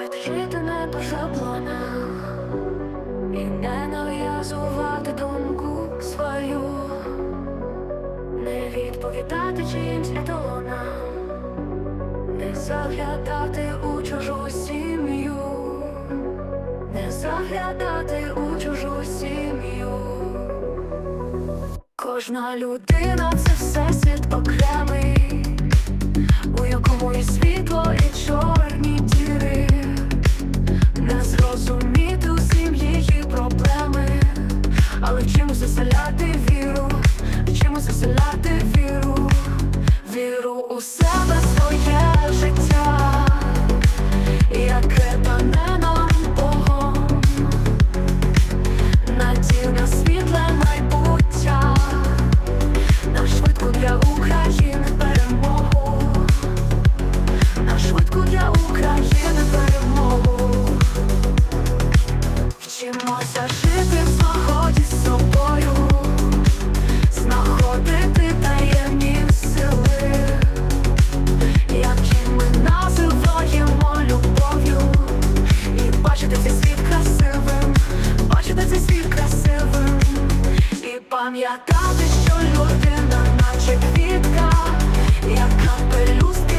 Жити не по шаблонах І не нав'язувати думку свою, не відповідати чиїмсь еталонам, не заглядати у чужу сім'ю, не заглядати у чужу сім'ю. Кожна людина це всесвіт вчимось Пам'ятати, що людина, наче квітка, яка пелюстки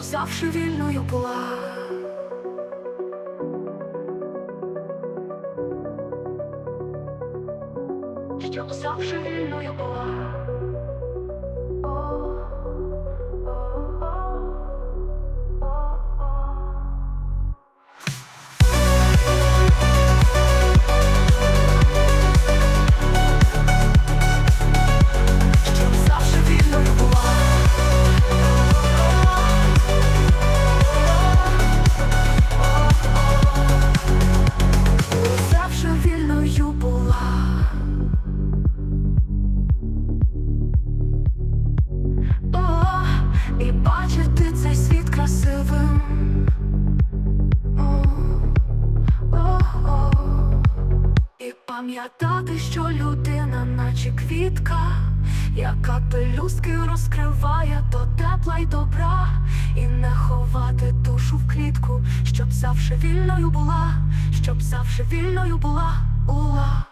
щоб завжди вільною була. Щоб завжди вільною була. Красивим. І пам'ятати, що людина, наче квітка, яка пелюстки розкриває до тепла й добра, і не ховати душу в клітку, щоб завжди вільною була, щоб завжди вільною була, була.